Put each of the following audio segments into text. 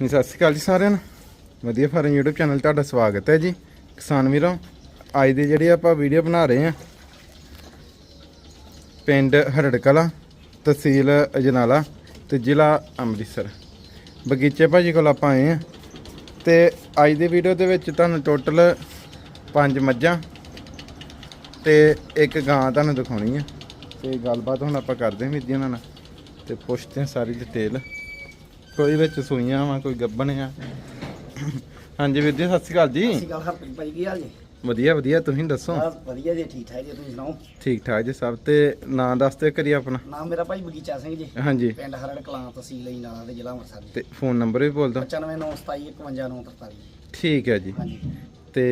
ਜੀ ਸਤਿ ਸ਼੍ਰੀ ਅਕਾਲ ਜੀ ਸਾਰਿਆਂ ਨੂੰ। ਵਧੀਆ ਫਾਰਮ YouTube ਚੈਨਲ ਤੁਹਾਡਾ ਸਵਾਗਤ ਹੈ ਜੀ। ਕਿਸਾਨ ਵੀਰੋ, ਅੱਜ ਦੀ ਜਿਹੜੀ ਆਪਾਂ ਵੀਡੀਓ ਬਣਾ ਰਹੇ ਹਾਂ, ਪਿੰਡ ਹਰੜਕਲਾਂ, ਤਹਿਸੀਲ ਅਜਨਾਲਾ ਤੇ ਜ਼ਿਲ੍ਹਾ ਅੰਮ੍ਰਿਤਸਰ। ਬਗੀਚੇ ਭਾਜੀ ਕੋਲ ਆਪਾਂ ਆਏ ਹਾਂ ਤੇ ਅੱਜ ਦੀ ਵੀਡੀਓ ਦੇ ਵਿੱਚ ਤੁਹਾਨੂੰ ਟੋਟਲ ਪੰਜ ਮੱਝਾਂ ਤੇ ਇੱਕ ਗਾਂ ਤੁਹਾਨੂੰ ਦਿਖਾਉਣੀ ਹੈ ਤੇ ਗੱਲਬਾਤ ਹੁਣ ਆਪਾਂ ਕਰਦੇ ਹਾਂ ਵੀਰ ਜੀ ਉਹਨਾਂ ਨਾਲ ਤੇ ਪੁੱਛਦੇ ਹਾਂ ਸਾਰੀ ਡਿਟੇਲ ਕੋਈ ਵਿੱਚ ਸੂਈਆਂ ਵਾ ਕੋਈ ਗੱਬਣ ਆ। ਹਾਂਜੀ ਵੀਰ ਜੀ ਸਤਿ ਸ਼੍ਰੀ ਅਕਾਲ ਜੀ। ਅਸੀਂ ਗੱਲ ਹਰਪ੍ਰੀਤ ਭਾਈ ਕੀ ਹਾਲ ਜੀ? ਵਧੀਆ ਵਧੀਆ ਤੁਸੀਂ ਦੱਸੋ? ਬਸ ਵਧੀਆ ਜੀ ਠੀਕ ਠਾਕ ਜੀ ਤੁਸੀਂ ਸੁਣਾਓ? ਠੀਕ ਠਾਕ ਜੀ ਸਭ ਤੇ ਨਾਂ ਦੱਸਦੇ ਕਰੀ ਆਪਣਾ। ਨਾਮ ਮੇਰਾ ਭਾਈ ਬਗੀਚਾ ਸਿੰਘ ਜੀ। ਹਾਂਜੀ। ਪਿੰਡ ਹਰੜ ਕਲਾਂ ਤਹਿਸੀਲ ਨਾਲਾ ਦੇ ਜ਼ਿਲ੍ਹਾ ਅੰਮ੍ਰਿਤਸਰ ਜੀ। ਤੇ ਫੋਨ ਨੰਬਰ ਵੀ ਬੋਲ ਦਿਓ 9597151943 ਠੀਕ ਹੈ ਜੀ। ਹਾਂਜੀ। ਤੇ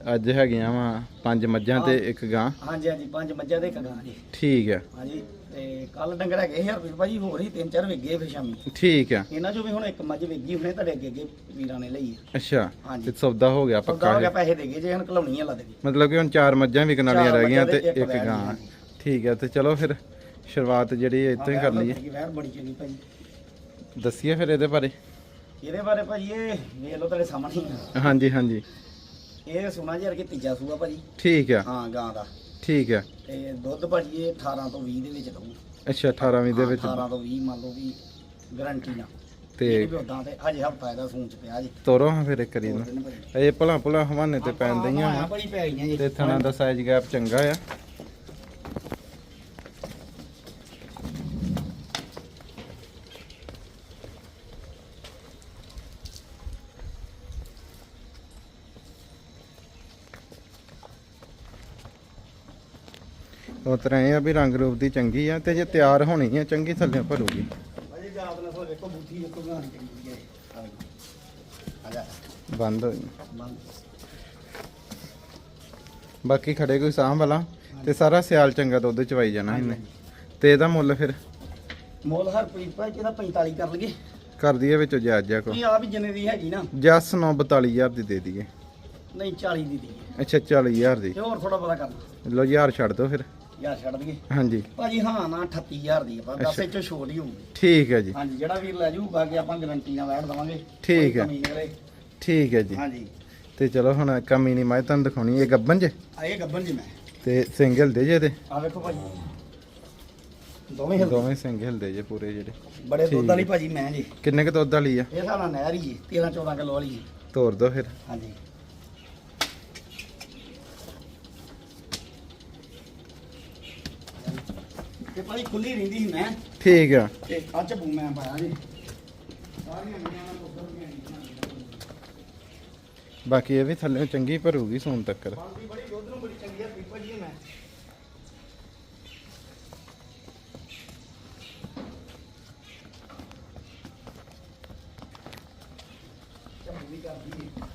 ਅੱਜ ਹੈਗੀਆਂ ਵਾ ਪੰਜ ਮੱਝਾਂ ਤੇ ਇੱਕ ਗਾਂ। ਹਾਂਜੀ ਹਾਂਜੀ ਪੰਜ ਮੱਝਾਂ ਦੇ ਇੱਕ ਗਾਂ ਜੀ। ਠੀਕ ਹੈ ਹਾਂਜੀ ਤੇ ਕੱਲ ਡੰਗਰ ਹੈਗੇ ਸੀ ਹਰਪ੍ਰੀਤ ਭਾਜੀ ਹੋਰ ਹੀ ਤਿੰਨ ਚਾਰ ਵੇਗੇ ਫਿਰ ਸ਼ਾਮੀ। ਠੀਕ ਹੈ ਇਹਨਾਂ ਚੋਂ ਵੀ ਹੁਣ ਇੱਕ ਮੱਝ ਵੇਗੀ ਹੁਣੇ ਤੁਹਾਡੇ ਅੱਗੇ ਅੱਗੇ ਵੀਰਾਂ ਨੇ ਲਈ ਹੈ ਅੱਛਾ ਹਾਂਜੀ। ਤੇ ਸੌਦਾ ਹੋ ਗਿਆ ਪੱਕਾ ਪੱਕਾ ਹੋ ਗਿਆ। ਪੈਸੇ ਦੇਗੇ ਜੇ ਹੁਣ ਘਲਾਉਣੀ ਆ ਲੱਦ ਗਈ ਮਤਲਬ ਕਿ ਹੁਣ ਚਾਰ ਮੱਝਾਂ ਵਿਕਣ ਵਾਲੀਆਂ ਰਹਿ ਗਈਆਂ ਮੱਝਾਂ ਤੇ ਤੇ ਇੱਕ ਗਾਂ। ਠੀਕ ਹੈ ਤੇ ਚਲੋ ਫਿਰ ਸ਼ੁਰੂਆਤ ਜਿਹੜੀ ਇੱਥੋਂ ਹੀ ਕਰ ਲਈਏ ਵੈਰ ਬੜੀ ਚੰਗੀ ਭਾਜੀ। ਦੱਸੀਏ ਫਿਰ ਇਹਦੇ ਬਾਰੇ। ਇਹਦੇ ਬਾਰੇ ਭਾਜੀ ਇਹ ਵੇਖ ਲਓ ਤੁਹਾਡੇ ਸਾਹਮਣੇ ਹੀ ਆ। ਹਾਂਜੀ ਹਾਂਜੀ। ਇਹ ਸੁਣਾ ਜੀ ਕਿ ਤੀਜਾ ਸੂਆ ਭਾਜੀ। ਠੀਕ ਹੈ ਹਾਂ ਗਾਂ ਦਾ। ਠੀਕ ਹੈ ਤੇ ਦੁੱਧ ਭਾਜੀ ਇਹ 18 ਤੋਂ 20 ਦੇ ਵਿੱਚ ਦਊ। ਅੱਛਾ 18ਵੀਂ ਦੇ ਵਿੱਚ 18 ਤੋਂ 20 ਮੰਨ ਲਓ ਵੀ ਗਾਰੰਟੀ ਨਾਲ। ਤੇ ਇਹ ਵੀ ਉਦਾਂ ਤੇ ਹਜੇ ਹਫਤਾ ਇਹਦਾ ਸੂਣ ਚ ਪਿਆ ਜੀ। ਤੋਰੋ ਹਾਂ ਫਿਰ ਇੱਕ ਵਾਰੀ ਦੋ ਨੂੰ ਦਿਨ ਭਾਜੀ। ਇਹ ਭਲਾ ਭਲਾ ਹਵਾਨੇ ਤੇ ਪੈਣ ਦਈਆਂ ਹਾਂ ਆ ਬੜੀ ਪੈ ਗਈਆਂ ਜੀ। ਤੇ ਥਣਾ ਦਾ ਸਾਈਜ਼ ਗੈਪ ਚੰਗਾ ਆ। ਉਹ ਤਰ੍ਹਾਂ ਇਹ ਆ ਵੀ ਰੰਗ ਰੂਪ ਦੀ ਚੰਗੀ ਆ ਤੇ ਜੇ ਤਿਆਰ ਹੋਣੀ ਆ ਚੰਗੀ ਥੱਲੇ ਭਰੂਗੀ। ਜਾ। ਬੰਦ ਹੋਈ। ਬਾਕੀ ਖੜੇ ਕੋਈ ਸਾਂਭ ਵਾਲਾ ਤੇ ਸਾਰਾ ਸਿਆਲ ਚੰਗਾ ਦੁੱਧ ਚਵਾਈ ਜਾਣਾ ਇਹਨੇ। ਤੇ ਇਹਦਾ ਮੁੱਲ ਫਿਰ? ਮੁੱਲ ਹਰਪ੍ਰੀਤ ਭਾਈ ਇਹਦਾ 45 ਕਰ ਲਈਏ। ਕਰ ਦਈਏ ਵਿੱਚੋਂ ਜਾਇਜ਼ ਜਿਹਾ ਕੋ। ਇਹ ਆ ਵੀ ਜਿੰਨੇ ਦੀ ਹੈਗੀ ਨਾ। ਜਸ 9 42000 ਦੀ ਦੇ ਦਈਏ। ਨਹੀਂ 40 ਦੀ ਦੀ ਅੱਛਾ 40000 ਦੀ। ਤੇ ਹੋਰ ਥੋੜਾ ਪਤਾ ਕਰਨਾ ਲੋ। ਯਾਰ ਛੱਡ ਦਿਓ ਫਿਰ। ਯਾਰ ਛੱਡ ਦਈਏ। ਹਾਂਜੀ। ਭਾਜੀ ਹਾਂ ਨਾ 38000 ਦੀ ਆਪਾਂ 10 ਅੱਛਾ। ਵਿੱਚੋਂ ਛੋਟ ਹੀ ਹੋਊਗੀ। ਠੀਕ ਹੈ ਜੀ। ਹਾਂਜੀ ਜਿਹੜਾ ਵੀਰ ਲੈ ਜਾਊਗਾ ਕਿ ਆਪਾਂ ਗਾਰੰਟੀ ਨਾਲ ਵੈਟ ਦਵਾਂਗੇ। ਠੀਕ ਕੋਈ ਹੈ। ਕਮੀ ਨਹੀਂ ਠੀਕ ਹੈ ਜੀ। ਹਾਂਜੀ। ਤੇ ਚਲੋ ਹੁਣ ਕਮੀ ਨਹੀਂ ਮੈਂ ਤੁਹਾਨੂੰ ਦਿਖਾਉਣੀ ਇਹ ਗੱਬਨ ਜੇ? ਆ ਇਹ ਗੱਬਨ ਜੀ ਮੈਂ। ਤੇ ਸਿੰਗਲ ਦੇ ਜੇ ਤੇ? ਆ ਵੇਖੋ ਭਾਜੀ। ਦੋਵੇਂ ਹਿਲਦੇ। ਦੋਵੇਂ ਸਿੰਗਲ ਦੇ ਜੇ ਪੂਰੇ ਜਿਹੜੇ। ਬੜੇ ਠੀਕ ਦੁੱਧ ਵਾਲੀ ਭਾਜੀ ਮੈਂ ਜੀ। ਕਿੰਨੇ ਕ ਦੁੱਧ ਵਾਲੀ ਆ? ਇਹ ਸਾਡਾ ਨਹਿਰ ਹੀ ਜੀ 13 14 ਕਿਲੋ ਵਾਲੀ ਜੀ। ਤੋਰ ਦੋ ਫਿਰ। ਹਾਂਜੀ। ਤੇ ਭਾਜੀ ਖੁੱਲੀ ਰਹਿੰਦੀ ਸੀ ਮੈਂ। ਠੀਕ ਆ। ਤੇ ਕੱਚ ਬੂ ਮੈਂ ਪਾਇਆ ਜੀ। ਸਾਰੀਆਂ ਗਈਆਂ ਨਾਲ ਉੱਧਰ ਦੀਆਂ ਆਈਆਂ। ਬਾਕੀ ਇਹ ਵੀ ਥੱਲੇ ਚੰਗੀ ਭਰੂਗੀ ਸੂਨ ਤੱਕ ਬੜੀ ਦੁੱਧ ਨੂੰ ਬੜੀ ਚੰਗੀ ਆ ਪੀਪਾ ਜੀ ਇਹ ਮੈਂ ਚੰਗੀ ਕਰਦੀ ਹੈ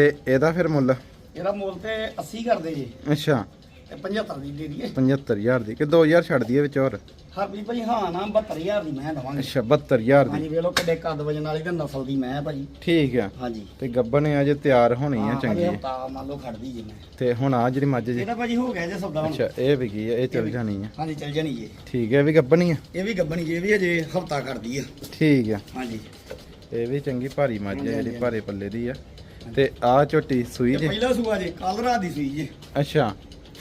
ਤੇ ਇਹਦਾ ਫਿਰ ਮੁੱਲ? ਇਹਦਾ ਮੁੱਲ ਤੇ 80 ਕਰਦੇ ਜੀ। ਅੱਛਾ। ਤੇ 75 ਦੀ ਦੇ ਦਈਏ। 75000 ਦੀ। ਕਿ 2000 ਛੱਡ ਦਈਏ ਵਿੱਚ ਹੋਰ? ਹਰਪ੍ਰੀਤ ਭਾਜੀ ਹਾਂ ਨਾ 72000 ਦੀ ਮੈਂ ਦਵਾਂਗੇ। ਅੱਛਾ 72000 ਹਾਂਜੀ ਦੀ। ਵੇਖ ਲਓ ਕਿੱਡੇ ਕੱਦ ਵਜਨ ਵਾਲੀ ਤੇ ਨਸਲ ਦੀ ਮੈਂ ਭਾਜੀ ਠੀਕ ਆ। ਹਾਂਜੀ। ਤੇ ਗੱਬਨ ਆ ਜੇ ਤਿਆਰ ਹੋਣੀ ਆ ਚੰਗੀ। ਹਜੇ ਹਫ਼ਤਾ ਮੰਨ ਲਓ ਖੜਦੀ ਜੀ ਮੈਂ। ਤੇ ਹੁਣ ਆ ਜਿਹੜੀ ਮੱਝ ਜੀ। ਇਹਦਾ ਭਾਜੀ ਹੋ ਗਿਆ ਜੇ ਸੌਦਾ ਹੁਣ। ਅੱਛਾ ਇਹ ਵੀ ਕੀ ਆ ਇਹ ਚੱਲ ਜਾਣੀ ਆ। ਹਾਂਜੀ ਚੱਲ ਜਾਣੀ ਜੀ। ਠੀਕ ਹੈ ਇਹ ਵੀ ਗੱਬਣੀ ਆ? ਇਹ ਵੀ ਗੱਬਣੀ ਜੀ ਇਹ ਵੀ ਅਜੇ ਹਫਤਾ ਕਰਦੀ ਆ। ਠੀਕ ਆ। ਹਾਂਜੀ। ਇਹ ਵੀ ਚੰਗੀ ਭਾਰੀ ਮੱਝ ਆ ਹਾਂਜੀ, ਜਿਹੜੀ ਹਾਂਜੀ। ਭਾਰੇ ਪੱਲੇ ਦੀ ਆ। ਤੇ ਆ ਝੋਟੀ ਸੂਈ ਜੀ? ਪਹਿਲਾ ਸੂਆ ਜੇ ਕੱਲ ਰਾਤ ਦੀ ਸੂਈ ਜੀ। ਅੱਛਾ।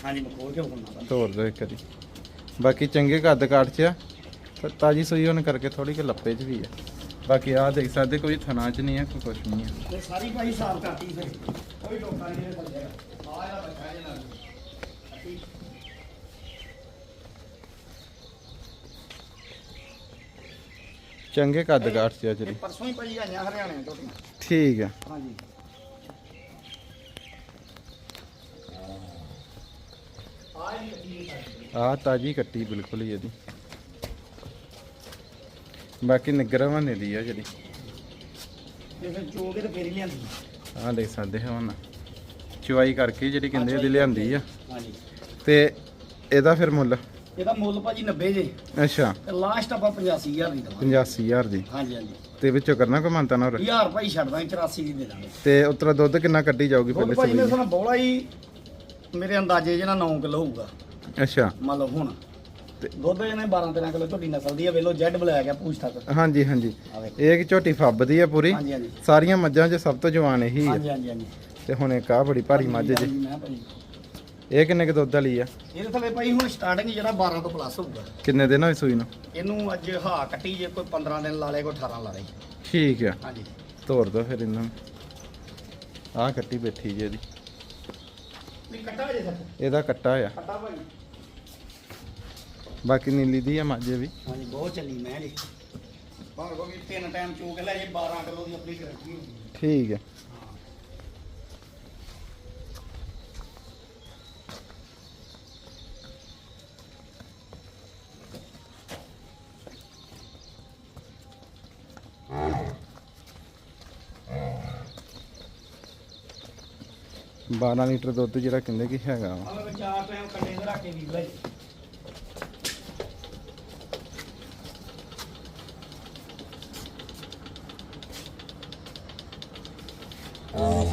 ਹਾਂਜੀ ਮੈਂ ਖੋਲ ਕੇ ਬੋਲਣਾ ਤੋਰ ਦੋ ਇੱਕ ਵਾਰੀ। ਬਾਕੀ ਚੰਗੇ ਕੱਦ ਕਾਠ ਚ ਆ। ਤੇ ਤਾਜੀ ਸੂਈ ਹੋਣ ਕਰਕੇ ਥੋੜੀ ਕਿ ਲੱਪੇ ਚ ਵੀ ਆ। ਬਾਕੀ ਆ ਦੇਖ ਸਕਦੇ ਕੋਈ ਥਣਾ ਚ ਨਹੀਂ ਆ ਕੋਈ ਕੁਛ ਨਹੀਂ ਆ। ਤੇ ਸਾਰੀ ਭਾਈ ਸਾਫ਼ ਕਰਤੀ ਫਿਰ ਕੋਈ ਲੋਕਾਂ ਨੇ ਥੱਲੇ। ਆ ਇਹਦਾ ਬੱਚਾ ਜੇ ਨਾਲ। ਚੰਗੇ ਕੱਦ ਕਾਠ ਚ ਆ ਇਹ ਪਰਸੋਂ ਹੀ ਭਾਜੀ ਆਈਆਂ ਹਰਿਆਣੇ ਤੋਂ ਠੀਕ ਆ। ਹਾਂਜੀ ਆਹ ਹੀ ਕੱਟੀ ਹੋਈ ਸਾਡੀ। ਆ ਤਾਜੀ ਕੱਟੀ ਬਿਲਕੁਲ ਹੀ ਇਹਦੀ। ਬਾਕੀ ਨਿਗਰਾਂ ਨੇ ਦੀ ਆ ਜਿਹੜੀ। ਤੇ ਫਿਰ ਚੋ ਕੇ ਤੇ ਫੇਰ ਹੀ ਲਿਆਂਦੀ। ਆ ਦੇਖ ਸਕਦੇ ਹੋ ਹੁਣ। ਚੁਆਈ ਕਰਕੇ ਜਿਹੜੀ ਕਹਿੰਦੇ ਇਹਦੀ ਲਿਆਂਦੀ ਆ। ਹਾਂਜੀ। ਤੇ ਇਹਦਾ ਫਿਰ ਮੁੱਲ? ਇਹਦਾ ਮੁੱਲ ਭਾਜੀ 90 ਜੇ। ਅੱਛਾ। ਤੇ ਲਾਸਟ ਆਪਾਂ 85000 ਦੀ ਦਵਾਂਗੇ। 85000 ਦੀ। ਹਾਂਜੀ ਹਾਂਜੀ। ਤੇ ਵਿੱਚੋਂ ਕਰਨਾ ਕੋਈ ਮੰਨਤਾ ਨਾ ਹੋਰ ਹਜ਼ਾਰ ਭਾਈ ਛੱਡ ਦਾਂਗੇ 84 ਦੀ ਦੇ ਦਾਂਗੇ। ਤੇ ਉਤਰਾ ਦੁੱਧ ਕਿੰਨਾ ਕੱਢੀ ਜਾਊਗੀ ਪਹਿਲੇ ਭਾਜੀ ਮੇਰੇ ਸੂਈ ਸਾਨਾ ਬੋਲਾ ਹੀ ਮੇਰੇ ਅੰਦਾਜ਼ੇ ਜਿਹੜਾ 9 ਕਿਲੋ ਹੋਊਗਾ। ਅੱਛਾ। ਮੰਨ ਲਓ ਹੁਣ। ਤੇ- ਦੁੱਧ ਇਹਨੇ 12 13 ਕਿਲੋ ਝੋਟੀ ਨਸਲ ਦੀ ਆ ਵੇਲੋ ਜੈਡ ਬਲੈਕ ਆ ਪੂਛ ਤੱਕ। ਹਾਂਜੀ ਹਾਂਜੀ। ਆ ਵੇਖੋ। ਇਹ ਕਿ ਝੋਟੀ ਫੱਬਦੀ ਆ ਪੂਰੀ। ਹਾਂਜੀ ਹਾਂਜੀ। ਸਾਰੀਆਂ ਮੱਝਾਂ 'ਚ ਸਭ ਤੋਂ ਜਵਾਨ ਇਹੀ ਆ। ਹਾਂਜੀ ਹਾਂਜੀ ਹਾਂਜੀ। ਤੇ ਹੁਣ ਇੱਕ ਆ ਬੜੀ ਭਾਰੀ ਮੱਝ ਜੀ। ਹਾਂਜੀ, ਮੈਂ ਭਾਈ ਇਹ ਕਿੰਨੇ ਕੁ ਦੁੱਧ ਵਾਲੀ ਆ? ਇਹਦੇ ਥੱਲੇ ਭਾਈ ਹੁਣ ਸਟਾਰਟਿੰਗ ਜਿਹੜਾ 12 ਤੋਂ ਪਲੱਸ ਹੋਊਗਾ। ਕਿੰਨੇ ਦਿਨ ਹੋਏ ਸੂਈ ਨੂੰ? ਇਹਨੂੰ ਅੱਜ ਹਾਂ ਕੱਟੀ ਜੇ ਕੋਈ 15 ਦਿਨ ਲਾ ਲੇ ਕੋਈ 18 ਲਾ ਲੇ ਠੀਕ ਆ। ਹਾਂਜੀ। ਤੋਰ ਦੋ ਫਿਰ ਇਹਨਾਂ ਨੂੰ। ਆਹ ਕੱਟੀ ਬੈਠੀ ਜੀ ਇਹਦੀ। ਨਹੀਂ ਕੱਟਾ ਜੇ ਸਰ ਇਹਦਾ ਕੱਟਾ ਆ। ਕੱਟਾ ਭਾਈ ਬਾਕੀ ਨੀਲੀ ਦੀ ਆ ਮਾਝੇ ਵੀ। ਹਾਂਜੀ ਬਹੁਤ ਚੱਲੀ ਮੈਂ ਜੀ। ਭਾਵੇਂ ਕੋਈ ਤਿੰਨ ਟਾਈਮ ਚੋਕ ਲੈ ਜੇ 12 ਕਿਲੋ ਦੀ ਆਪਣੀ ਗਰੰਟੀ ਹੁੰਦੀ ਠੀਕ ਹੈ। ਬਾਰਾਂ ਲੀਟਰ ਦੁੱਧ ਜਿਹੜਾ ਕਹਿੰਦੇ ਕਿ ਹੈਗਾ ਵਾ। ਚਾਰ ਟਾਈਮ ਦੇ ਰੱਖ ਕੇ ਵੀਰ ਲੈ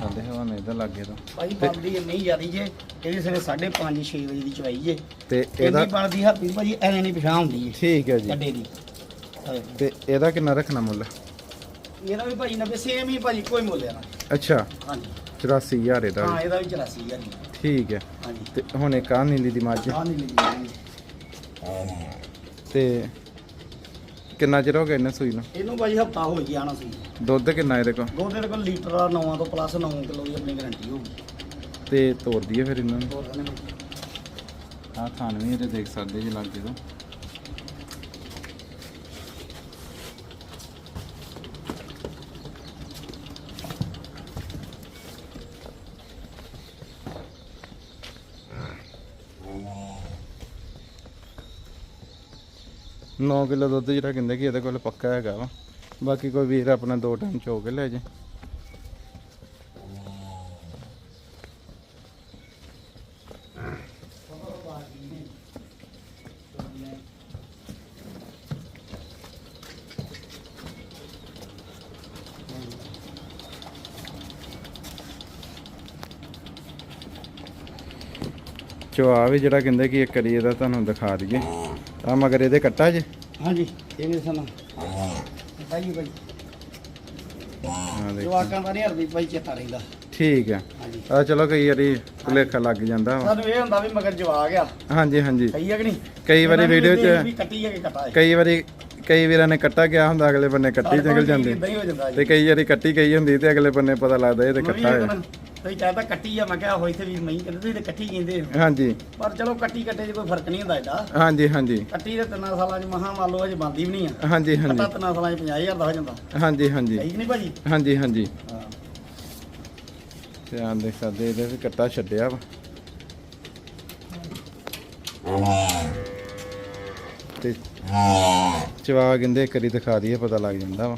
ਸਾਡੇ ਹਵਾਨੇ ਦਾ ਲੱਗੇ ਤੋਂ। ਭਾਈ ਬਣਦੀ ਇੰਨੀ ਜ਼ਿਆਦੀ ਜੇ ਇਹਦੀ ਸਵੇਰੇ 5:30 6 ਵਜੇ ਦੀ ਚਵਾਈ ਜੇ। ਤੇ ਇਹਦੀ ਇਹਦਾ ਬਣਦੀ ਹੱਥੀ ਭਾਜੀ ਐਵੇਂ ਨਹੀਂ ਪਛਾਣ ਹੁੰਦੀ ਏ ਠੀਕ ਹੈ ਜੀ। ਗੱਡੇ ਦੀ। ਹਾਂ। ਤੇ ਇਹਦਾ ਕਿੰਨਾ ਰੱਖਣਾ ਮੁੱਲ? ਇਹਦਾ ਵੀ ਭਾਜੀ ਨੱਬੇ ਸੇਮ ਹੀ ਭਾਜੀ ਕੋਈ ਮੁੱਲ ਆ ਅੱਛਾ। ਹਾਂਜੀ। 84000 ਇਹਦਾ ਹਾਂ ਵੀ। ਇਹਦਾ ਵੀ 84000 ਜੀ ਠੀਕ ਹੈ। ਹਾਂਜੀ। ਤੇ ਹੁਣ ਇੱਕ ਆ ਨੀਲੀ ਦੀ ਮੱਝ ਹਾਂ ਨਹੀਂ ਲਈ ਤੇ ਕਿੰਨਾ ਚਿਰ ਹੋ ਗਿਆ ਇਹਨੇ ਸੂਈ ਨੂੰ? ਇਹਨੂੰ ਭਾਜੀ ਹਫਤਾ ਹੋ ਗਿਆ ਆਣਾ ਸੀ ਦੁੱਧ ਕਿੰਨਾ ਇਹਦੇ ਕੋਲ? ਦੋ ਦੇ ਕੋਲ ਲੀਟਰ ਆ 9 ਤੋਂ ਪਲੱਸ 9 ਕਿਲੋ ਦੀ ਆਪਣੀ ਗਾਰੰਟੀ ਹੋਊਗੀ। ਤੇ ਤੋੜ ਦਈਏ ਫਿਰ ਇਹਨਾਂ? ਨੂੰ। ਹੋਰ। ਆਹ ਖਾਣ ਵੀ ਇਹਦੇ ਦੇਖ ਸਕਦੇ ਜੀ ਲੱਗੇ ਤੋਂ। ਨੌ ਕਿਲੋ ਦੁੱਧ ਜਿਹੜਾ ਕਹਿੰਦੇ ਕਿ ਇਹਦੇ ਕੋਲ ਪੱਕਾ ਹੈਗਾ ਵਾ। ਬਾਕੀ ਕੋਈ ਵੀਰ ਆਪਣਾ ਦੋ ਟਾਈਮ ਚੋ ਕੇ ਲੈ ਜੇ। ਚਵਾ ਵੀ ਜਿਹੜਾ ਕਹਿੰਦੇ ਕਿ ਇੱਕ ਕਰੀਏ ਇਹਦਾ ਤੁਹਾਨੂੰ ਦਿਖਾ ਦਈਏ। ਆ ਮਗਰ ਇਹਦੇ ਕੱਟਾ ਜੇ ਹਾਂਜੀ ਇਹ ਮੇਰੇ ਸਾਨਾ ਭਾਈ ਭਾਈ ਆ ਦੇਖੋ। ਜਵਾਕਾਂ ਦਾ ਨਹੀਂ ਹਰਦੀ ਭਾਈ ਚੇਤਾ ਰਹਿੰਦਾ। ਠੀਕ ਹਾਂਜੀ। ਆ ਚਲੋ ਕਈ ਵਾਰੀ ਭੁਲੇਖਾ ਲੱਗ ਜਾਂਦਾ ਵਾ। ਸਾਨੂੰ ਇਹ ਹੁੰਦਾ ਵੀ ਮਗਰ ਜਵਾ ਗਿਆ ਹਾਂਜੀ ਹਾਂਜੀ। ਸਹੀ ਹੈ ਕਿ ਨਹੀਂ? ਕਈ ਵਾਰੀ ਇਹਨਾਂ ਵੀਡੀਓ ਵੀ 'ਚ ਕੱਟੀ ਹੈ ਕਿ ਕਟਾ ਹੈ ਕਈ ਵਾਰੀ ਕਈ ਵੀਰਾਂ ਨੇ ਕੱਟਾ ਗਿਆ ਹੁੰਦਾ ਅਗਲੇ ਬੰਨੇ ਕੱਟੀ ਨਿਕਲ ਜਾਂਦੀ। ਇਦਾਂ ਹੀ ਹੋ ਜਾਂਦਾ ਜੀ। ਤੇ ਕਈ ਵਾਰੀ ਕੱਟੀ ਗਈ ਹੁੰਦੀ ਤੇ ਅਗਲੇ ਬੰਨੇ ਪਤਾ ਲੱਗਦਾ ਇਹ ਤੇ ਕੱਟਾ ਹੈ। ਤੁਸੀਂ ਕਹਿੰਦਾ ਕੱਟੀ ਆ ਮੈਂ ਕਿਹਾ ਹੋਈ ਤੇ ਵੀ ਨਹੀਂ ਕਹਿੰਦੇ ਤੁਸੀਂ ਤੇ ਕੱਟੀ ਕਹਿੰਦੇ ਹੋ। ਹਾਂਜੀ। ਪਰ ਚਲੋ ਕੱਟੀ ਕੱਟੇ 'ਚ ਕੋਈ ਫ਼ਰਕ ਨਹੀਂ ਹੁੰਦਾ ਏਡਾ ਹਾਂਜੀ ਹਾਂਜੀ। ਕੱਟੀ ਦੇ ਤਿੰਨਾਂ ਸਾਲਾਂ 'ਚ ਮਹਾ ਮੰਨ ਲਓ ਅਜੇ ਬੰਦੀ ਵੀ ਨਹੀਂ ਆ। ਹਾਂਜੀ ਕੱਟਾ ਹਾਂਜੀ ਤਿੰਨਾਂ ਸਾਲਾਂ 'ਚ 50000 ਦਾ ਹੋ ਜਾਂਦਾ। ਹਾਂਜੀ ਹਾਂਜੀ। ਸਹੀ ਕਿ ਨਹੀਂ ਭਾਜੀ? ਹਾਂਜੀ ਹਾਂਜੀ। ਹਾਂ। ਧਿਆਨ ਦੇਖ ਸਕਦੇ ਇਹਦੇ ਵੀ ਕੱਟਾ ਛੱਡਿਆ ਵਾ। ਤੇ ਚਵਾ ਕਹਿੰਦੇ ਕਰੀ ਦਿਖਾ ਦਈਏ ਪਤਾ ਲੱਗ ਜਾਂਦਾ ਵਾ।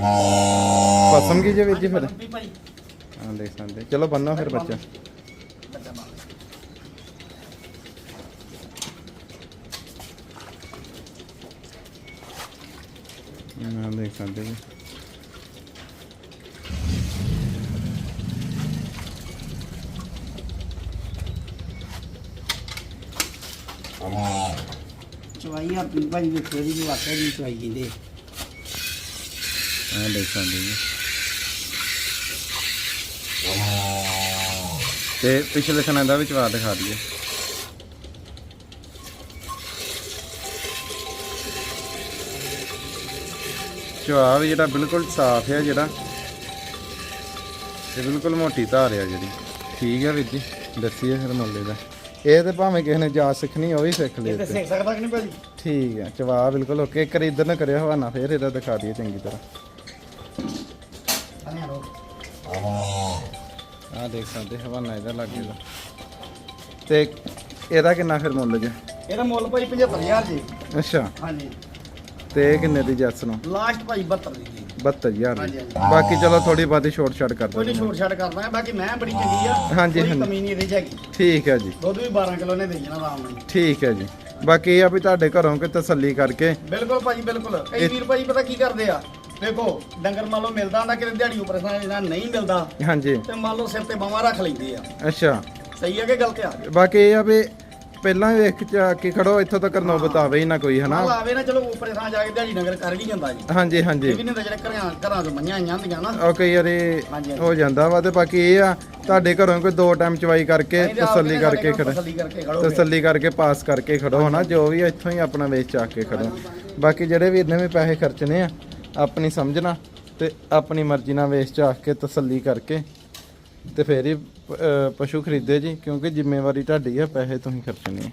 ਪਸੰਦ ਕੀ ਜੇ ਜੀ ਫਿਰ। ਵੀ ਭਾਈ। ਹਾਂ ਦੇਖ ਸਕਦੇ। ਚਲੋ ਬੰਨੋ ਫਿਰ ਬੱਚਾ। ਬੱਚਾ ਬੰਨ। ਹਾਂ ਦੇਖ ਸਕਦੇ ਜੀ। ਚਵਾਈ ਆ ਪੀ ਭਾਜੀ ਵੇਖੋ ਜੀ ਵਾਕਿਆ ਜੀ ਚਵਾਈ ਕਹਿੰਦੇ ਹਾਂ ਦੇਖ ਸਕਦੇ ਜੀ। ਤੇ ਪਿਛਲੇ ਸਨਾਂ ਦਾ ਵੀ ਚਵਾ ਦਿਖਾ ਦਈਏ। ਚਵਾ ਵੀ ਜਿਹੜਾ ਬਿਲਕੁਲ ਸਾਫ਼ ਹੈ ਜਿਹੜਾ। ਤੇ ਬਿਲਕੁਲ ਮੋਟੀ ਧਾਰ ਆ ਜਿਹੜੀ। ਠੀਕ ਹੈ ਵੀਰ ਜੀ ਦੱਸੀਏ ਫਿਰ ਮੁੱਲੇ ਦਾ। ਇਹ ਤੇ ਭਾਵੇਂ ਕਿਸੇ ਨੇ ਜਾ ਸਿੱਖਣੀ ਉਹ ਵੀ ਸਿੱਖ ਲੇ ਤੇ ਸਿੱਖ ਸਕਦਾ ਕਿ ਨਹੀਂ ਭਾਜੀ? ਠੀਕ ਹੈ ਚਵਾ ਬਿਲਕੁਲ ਓਕੇ ਇੱਕ ਵਾਰੀ ਇੱਧਰ ਨਾ ਕਰਿਓ ਹਵਾਨਾ ਫੇਰ ਇਹਦਾ ਦਿਖਾ ਦਈਏ ਚੰਗੀ ਤਰ੍ਹਾਂ। ਆਹ। ਦੇਖ ਸਕਦੇ ਹਵਾਨਾ ਇਹਦਾ ਲੱਗੇ ਦਾ ਤੇ ਇਹਦਾ ਕਿੰਨਾ ਫਿਰ ਮੁੱਲ ਜੇ? ਇਹਦਾ ਮੁੱਲ ਭਾਈ 75000 ਜੀ। ਅੱਛਾ। ਹਾਂਜੀ। ਤੇ ਇਹ ਕਿੰਨੇ ਦੀ ਜੱਸ ਨੂੰ? ਲਾਸਟ ਭਾਈ 72 ਦੀ ਜੀ। 72000 ਹਾਂਜੀ, ਦੀ। ਹਾਂਜੀ। ਬਾਕੀ ਚਲੋ ਥੋੜੀ ਬਾਤੀ ਛੋਟ ਛਾਟ ਕਰ ਕੋਈ ਦਿੰਦੇ ਛੋਟ ਛਾਟ ਕਰ ਦਾਂਗੇ। ਬਾਕੀ ਮੈਂ ਬੜੀ ਚੰਗੀ ਆ ਹਾਂਜੀ, ਕੋਈ ਹਾਂਜੀ। ਕਮੀ ਨਹੀਂ ਇਹਦੇ ਚ ਹੈਗੀ। ਠੀਕ ਹੈ ਜੀ। ਦੁੱਧ ਵੀ 12 ਕਿਲੋ ਨੇ ਦੇ ਜਾਣਾ ਆਰਾਮ ਨਾਲ। ਠੀਕ ਹੈ ਜੀ। ਬਾਕੀ ਇਹ ਆ ਵੀ ਤੁਹਾਡੇ ਘਰੋਂ ਕਿ ਤਸੱਲੀ ਕਰਕੇ ਬਿਲਕੁਲ ਭਾਜੀ ਬਿਲਕੁਲ। ਕਈ ਵੀਰ ਭਾਜੀ ਪਤਾ ਕੀ ਕਰਦੇ ਆ? ਦੇਖੋ ਡੰਗਰ ਮੰਨ ਲਓ ਮਿਲਦਾ ਹੁੰਦਾ ਕਿਤੇ ਦਿਹਾੜੀ ਉੱਪਰ ਇਹਨਾਂ ਨਹੀਂ ਮਿਲਦਾ ਹਾਂਜੀ। ਤੇ ਮੰਨ ਲਓ ਸਿਰ ਤੇ ਬਾਹਾਂ ਰੱਖ ਲੈਂਦੇ ਆ। ਅੱਛਾ। ਸਹੀ ਹੈ ਕਿ ਗਲਤ ਆ? ਬਾਕੀ ਇਹ ਆ ਵੀ ਪਹਿਲਾਂ ਵੇਖ ਜਾ ਕੇ ਖੜੋ ਇੱਥੋਂ ਤੱਕ ਨੌਬਤ ਆਵੇ ਹੀ ਨਾ ਕੋਈ ਹਨਾ? ਆਵੇ ਨਾ ਚਲੋ ਉੱਪਰੇ ਥਾਂ ਜਾ ਕੇ ਦਿਹਾੜੀ ਡੰਗਰ ਕਰ ਵੀ ਜਾਂਦਾ ਜੀ। ਹਾਂਜੀ ਇਹ ਹਾਂਜੀ। ਵੀ ਨਹੀਂ ਹੁੰਦਾ ਜਿਹੜੇ ਘਰਾਂ ਘਰਾਂ ਤੋਂ ਮੰਨਿਆ ਆਈਆਂ ਹੁੰਦੀਆਂ ਨਾ। ਵਾਰੀ ਹਾਂਜੀ, ਹਾਂਜੀ। ਹੋ ਜਾਂਦਾ ਵਾ ਤੇ ਬਾਕੀ ਇਹ ਆ ਤੁਹਾਡੇ ਘਰੋਂ ਕੋਈ ਦੋ ਟਾਈਮ ਚਵਾਈ ਕਰਕੇ ਨਹੀਂ ਤੇ ਆਪ ਤਸੱਲੀ ਕਰਕੇ ਖੜੋ। ਤਸੱਲੀ ਕਰਕੇ ਖੜੋ। ਫਿਰ। ਤਸੱਲੀ ਕਰਕੇ ਪਾਸ ਕਰਕੇ ਖੜੋ ਹਨਾ? ਜੋ ਵੀ ਆ ਇੱਥੋਂ ਹੀ ਆਪਣਾ ਵੇਚ ਚਾ ਕੇ ਖੜੋ। ਬਾਕੀ ਜਿਹੜੇ ਵੀਰ ਨੇ ਵੀ ਪੈਸੇ ਖਰਚਣੇ ਆ ਆਪਣੀ ਸਮਝਣਾ ਤੇ ਆਪਣੀ ਮਰਜ਼ੀ ਨਾਲ ਵੇਚ ਚਾ ਕੇ ਤਸੱਲੀ ਕਰਕੇ ਤੇ ਫੇਰ ਹੀ ਪਸ਼ੂ ਖਰੀਦੇ ਜੀ, ਕਿਉਂਕਿ ਜ਼ਿੰਮੇਵਾਰੀ ਤੁਹਾਡੀ ਆ, ਪੈਸੇ ਤੁਸੀਂ ਖਰਚਣੇ ਆ।